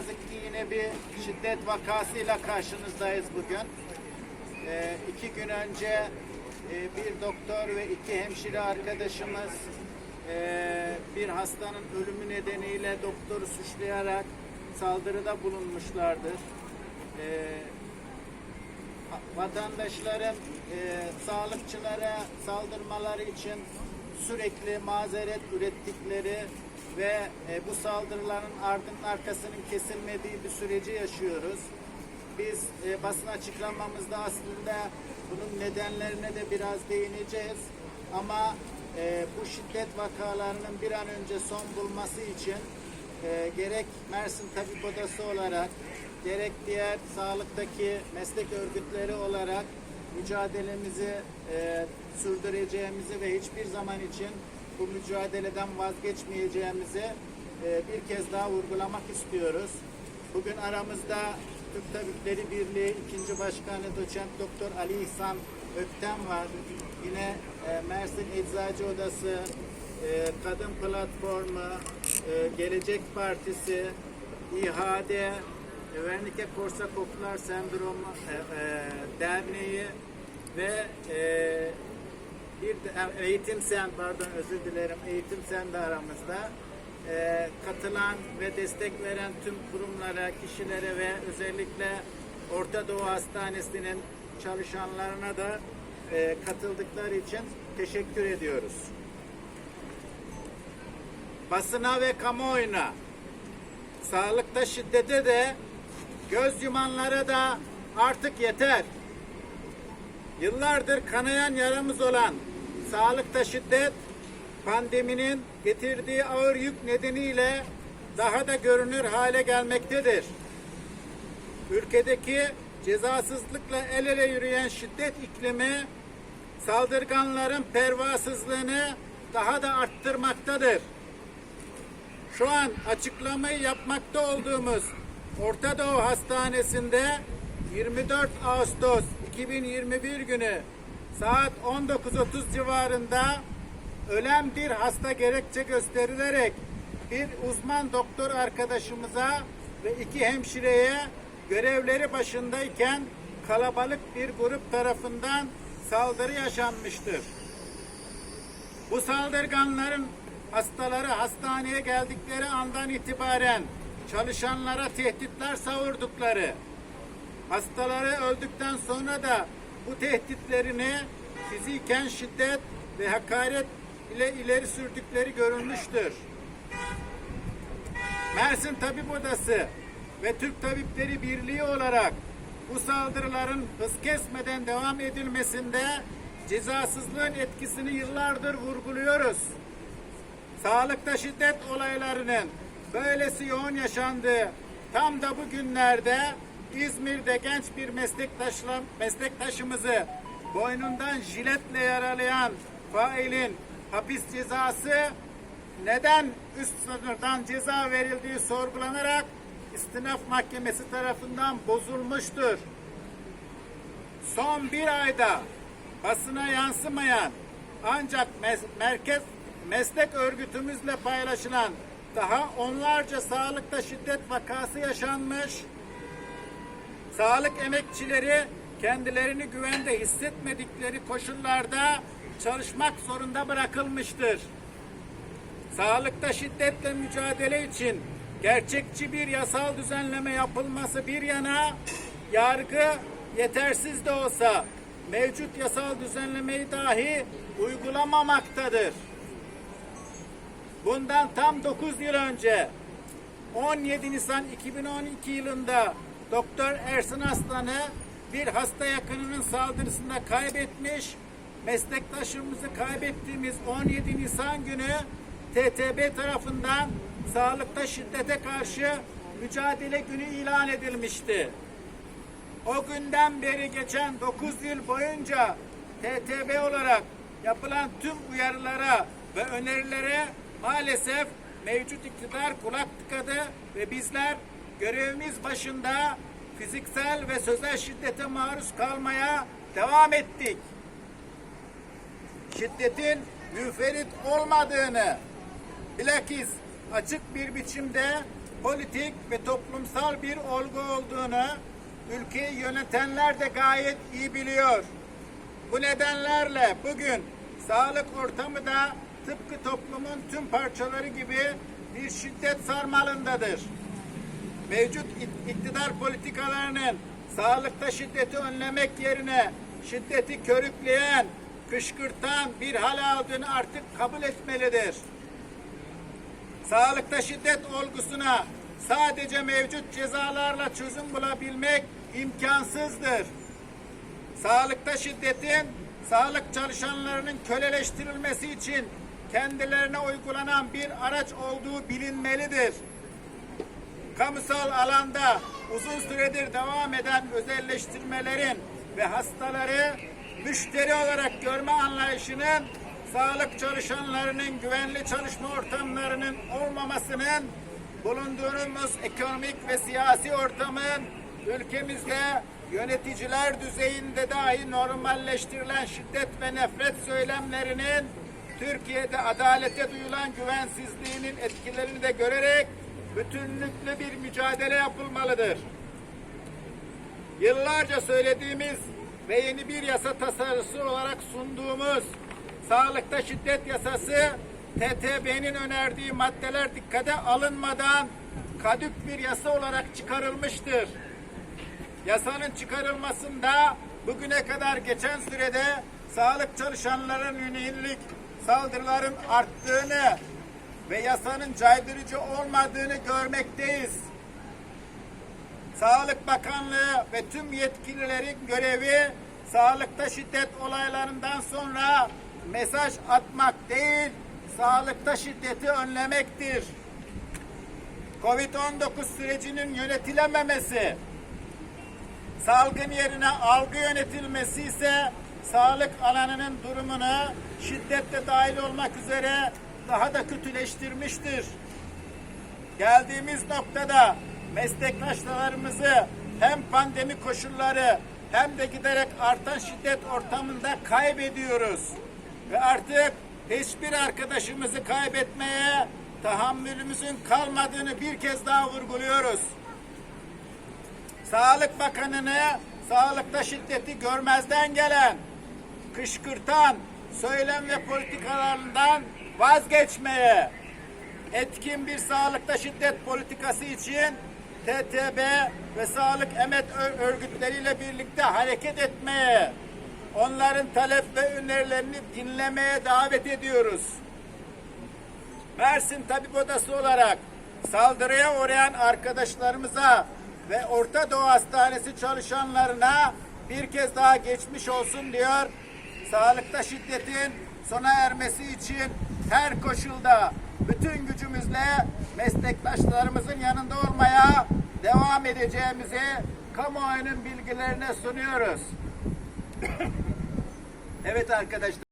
yazık ki yine bir şiddet vakasıyla karşınızdayız bugün. Ee, iki gün önce e, bir doktor ve iki hemşire arkadaşımız e, bir hastanın ölümü nedeniyle doktoru suçlayarak saldırıda bulunmuşlardır. Ee, vatandaşların e, sağlıkçılara saldırmaları için sürekli mazeret ürettikleri ve e, bu saldırıların ardının arkasının kesilmediği bir süreci yaşıyoruz. Biz e, basın açıklamamızda aslında bunun nedenlerine de biraz değineceğiz. Ama e, bu şiddet vakalarının bir an önce son bulması için e, gerek Mersin Tabip Odası olarak gerek diğer sağlıktaki meslek örgütleri olarak mücadelemizi e, sürdüreceğimizi ve hiçbir zaman için bu mücadeleden vazgeçmeyeceğimizi e, bir kez daha vurgulamak istiyoruz. Bugün aramızda Türk Tabipleri Birliği ikinci Başkanı Doçent Doktor Ali İhsan Ökten var. Yine e, Mersin Eczacı Odası, e, Kadın Platformu, Gelecek Partisi, İHAD, Vernike Korsa Kokular Sendromu Derneği ve bir e, eğitim sen pardon özür dilerim eğitim sen de aramızda E, katılan ve destek veren tüm kurumlara, kişilere ve özellikle Orta Doğu Hastanesi'nin çalışanlarına da e, katıldıkları için teşekkür ediyoruz. Basına ve kamuoyuna sağlıkta şiddete de göz yumanlara da artık yeter. Yıllardır kanayan yaramız olan sağlıkta şiddet pandeminin getirdiği ağır yük nedeniyle daha da görünür hale gelmektedir. Ülkedeki cezasızlıkla el ele yürüyen şiddet iklimi saldırganların pervasızlığını daha da arttırmaktadır. Şu an açıklamayı yapmakta olduğumuz Orta Doğu Hastanesi'nde 24 Ağustos 2021 günü saat 19.30 civarında ölen bir hasta gerekçe gösterilerek bir uzman doktor arkadaşımıza ve iki hemşireye görevleri başındayken kalabalık bir grup tarafından saldırı yaşanmıştır. Bu saldırganların hastaları hastaneye geldikleri andan itibaren çalışanlara tehditler savurdukları, hastaları öldükten sonra da bu tehditlerini fiziken şiddet ve hakaret ile ileri sürdükleri görülmüştür. Mersin Tabip Odası ve Türk Tabipleri Birliği olarak bu saldırıların hız kesmeden devam edilmesinde cezasızlığın etkisini yıllardır vurguluyoruz. Sağlıkta şiddet olaylarının böylesi yoğun yaşandığı tam da bu günlerde İzmir'de genç bir meslektaşla, meslektaşımızı boynundan jiletle yaralayan failin hapis cezası neden üst sınırdan ceza verildiği sorgulanarak istinaf mahkemesi tarafından bozulmuştur. Son bir ayda basına yansımayan ancak mes- merkez meslek örgütümüzle paylaşılan daha onlarca sağlıkta şiddet vakası yaşanmış. Sağlık emekçileri kendilerini güvende hissetmedikleri koşullarda çalışmak zorunda bırakılmıştır. Sağlıkta şiddetle mücadele için gerçekçi bir yasal düzenleme yapılması bir yana yargı yetersiz de olsa mevcut yasal düzenlemeyi dahi uygulamamaktadır. Bundan tam 9 yıl önce 17 Nisan 2012 yılında Doktor Ersin Aslan'ı bir hasta yakınının saldırısında kaybetmiş, meslektaşımızı kaybettiğimiz 17 Nisan günü TTB tarafından sağlıkta şiddete karşı mücadele günü ilan edilmişti. O günden beri geçen 9 yıl boyunca TTB olarak yapılan tüm uyarılara ve önerilere maalesef mevcut iktidar kulak tıkadı ve bizler görevimiz başında fiziksel ve sözel şiddete maruz kalmaya devam ettik. Şiddetin müferit olmadığını bilakis açık bir biçimde politik ve toplumsal bir olgu olduğunu ülkeyi yönetenler de gayet iyi biliyor. Bu nedenlerle bugün sağlık ortamı da tıpkı toplumun tüm parçaları gibi bir şiddet sarmalındadır. Mevcut ik- iktidar politikalarının sağlıkta şiddeti önlemek yerine şiddeti körükleyen, kışkırtan bir hal aldığını artık kabul etmelidir. Sağlıkta şiddet olgusuna sadece mevcut cezalarla çözüm bulabilmek imkansızdır. Sağlıkta şiddetin sağlık çalışanlarının köleleştirilmesi için kendilerine uygulanan bir araç olduğu bilinmelidir. Kamusal alanda uzun süredir devam eden özelleştirmelerin ve hastaları müşteri olarak görme anlayışının sağlık çalışanlarının güvenli çalışma ortamlarının olmamasının bulunduğumuz ekonomik ve siyasi ortamın ülkemizde yöneticiler düzeyinde dahi normalleştirilen şiddet ve nefret söylemlerinin Türkiye'de adalete duyulan güvensizliğinin etkilerini de görerek bütünlüklü bir mücadele yapılmalıdır. Yıllarca söylediğimiz ve yeni bir yasa tasarısı olarak sunduğumuz sağlıkta şiddet yasası TTB'nin önerdiği maddeler dikkate alınmadan kadük bir yasa olarak çıkarılmıştır. Yasanın çıkarılmasında bugüne kadar geçen sürede sağlık çalışanlarının yönelik saldırıların arttığını ve yasanın caydırıcı olmadığını görmekteyiz. Sağlık Bakanlığı ve tüm yetkililerin görevi sağlıkta şiddet olaylarından sonra mesaj atmak değil, sağlıkta şiddeti önlemektir. Covid-19 sürecinin yönetilememesi, salgın yerine algı yönetilmesi ise sağlık alanının durumunu şiddetle dahil olmak üzere daha da kötüleştirmiştir. Geldiğimiz noktada meslektaşlarımızı hem pandemi koşulları hem de giderek artan şiddet ortamında kaybediyoruz. Ve artık hiçbir arkadaşımızı kaybetmeye tahammülümüzün kalmadığını bir kez daha vurguluyoruz. Sağlık Bakanı'nı sağlıkta şiddeti görmezden gelen, kışkırtan söylem ve politikalarından vazgeçmeye, etkin bir sağlıkta şiddet politikası için TTB ve sağlık emet örgütleriyle birlikte hareket etmeye, onların talep ve önerilerini dinlemeye davet ediyoruz. Mersin Tabip Odası olarak saldırıya uğrayan arkadaşlarımıza ve Orta Doğu Hastanesi çalışanlarına bir kez daha geçmiş olsun diyor. Sağlıkta şiddetin sona ermesi için her koşulda bütün gücümüzle meslektaşlarımızın yanında olmaya devam edeceğimizi kamuoyunun bilgilerine sunuyoruz. evet arkadaşlar.